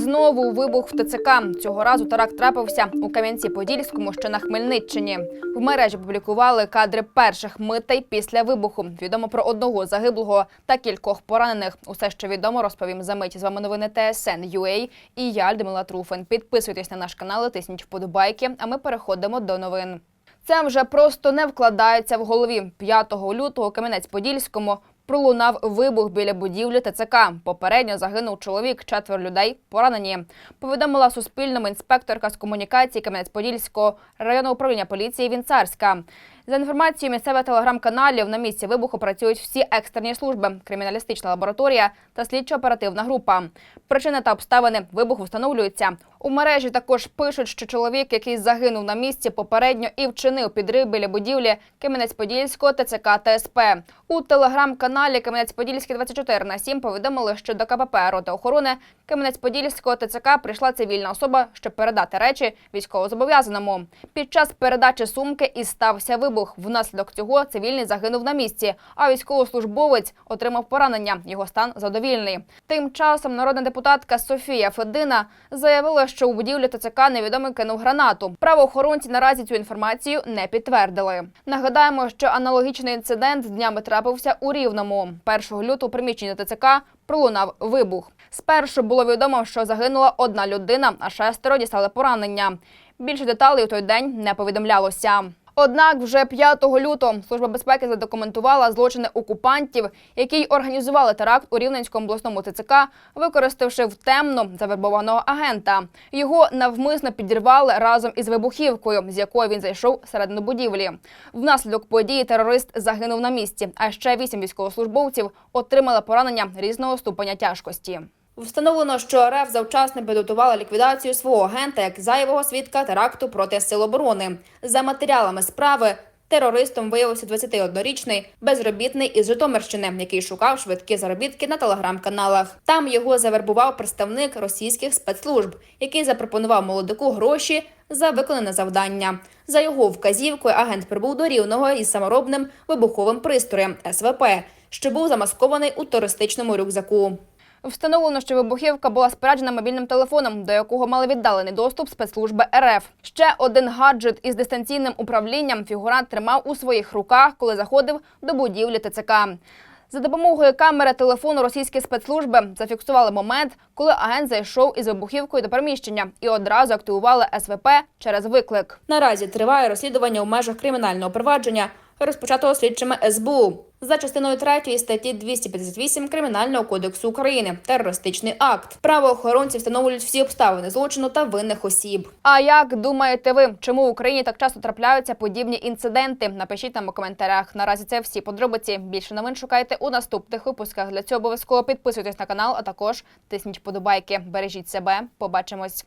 Знову вибух в ТЦК. Цього разу теракт трапився у Кам'янці-Подільському, що на Хмельниччині. В мережі публікували кадри перших митей після вибуху. Відомо про одного загиблого та кількох поранених. Усе, що відомо, розповім за мить. З вами новини ТСН UA і я, Людмила Труфен. Підписуйтесь на наш канал, тисніть вподобайки. А ми переходимо до новин. Це вже просто не вкладається в голові. 5 лютого Кам'янець-Подільському пролунав вибух біля будівлі ТЦК. Попередньо загинув чоловік, четверо людей поранені. Повідомила Суспільному інспекторка з комунікації Кам'янець-Подільського районного управління поліції Вінцарська. За інформацією місцевих телеграм-каналів, на місці вибуху працюють всі екстрені служби, криміналістична лабораторія та слідчо-оперативна група. Причини та обставини вибуху встановлюються. У мережі також пишуть, що чоловік, який загинув на місці, попередньо і вчинив підрив біля будівлі Кам'янець-Подільського ТЦК ТСП. У телеграм-каналі Кам'янець-Подільський 24 на 7 повідомили, що до КПП роти охорони Кам'янець-Подільського ТЦК прийшла цивільна особа, щоб передати речі військовозобов'язаному. Під час передачі сумки і стався вибух. Внаслідок цього цивільний загинув на місці, а військовослужбовець отримав поранення. Його стан задовільний. Тим часом народна депутатка Софія Федина заявила, що у будівлі ТЦК невідомий кинув гранату. Правоохоронці наразі цю інформацію не підтвердили. Нагадаємо, що аналогічний інцидент днями трапився у Рівному. 1 лютого у приміщенні ТЦК пролунав вибух. Спершу було відомо, що загинула одна людина, а шестеро дістали поранення. Більше деталей у той день не повідомлялося. Однак вже 5 лютого Служба безпеки задокументувала злочини окупантів, які й організували теракт у Рівненському обласному ТЦК, використавши в темно завербованого агента. Його навмисно підірвали разом із вибухівкою, з якою він зайшов всередину будівлі. Внаслідок події терорист загинув на місці, а ще вісім військовослужбовців отримали поранення різного ступеня тяжкості. Встановлено, що РФ завчасно підготувала ліквідацію свого агента як зайвого свідка теракту проти сил оборони. За матеріалами справи терористом виявився 21-річний безробітний із Житомирщини, який шукав швидкі заробітки на телеграм-каналах. Там його завербував представник російських спецслужб, який запропонував молодику гроші за виконане завдання. За його вказівкою агент прибув до рівного із саморобним вибуховим пристроєм СВП, що був замаскований у туристичному рюкзаку. Встановлено, що вибухівка була споряджена мобільним телефоном, до якого мали віддалений доступ спецслужби РФ. Ще один гаджет із дистанційним управлінням фігурант тримав у своїх руках, коли заходив до будівлі ТЦК. За допомогою камери телефону російські спецслужби зафіксували момент, коли агент зайшов із вибухівкою до приміщення і одразу активували СВП через виклик. Наразі триває розслідування у межах кримінального провадження, розпочатого слідчими СБУ. За частиною 3 статті 258 Кримінального кодексу України терористичний акт. Правоохоронці встановлюють всі обставини злочину та винних осіб. А як думаєте ви, чому в Україні так часто трапляються подібні інциденти? Напишіть нам у коментарях. Наразі це всі подробиці. Більше новин шукайте у наступних випусках. Для цього обов'язково підписуйтесь на канал, а також тисніть подобайки. Бережіть себе. Побачимось.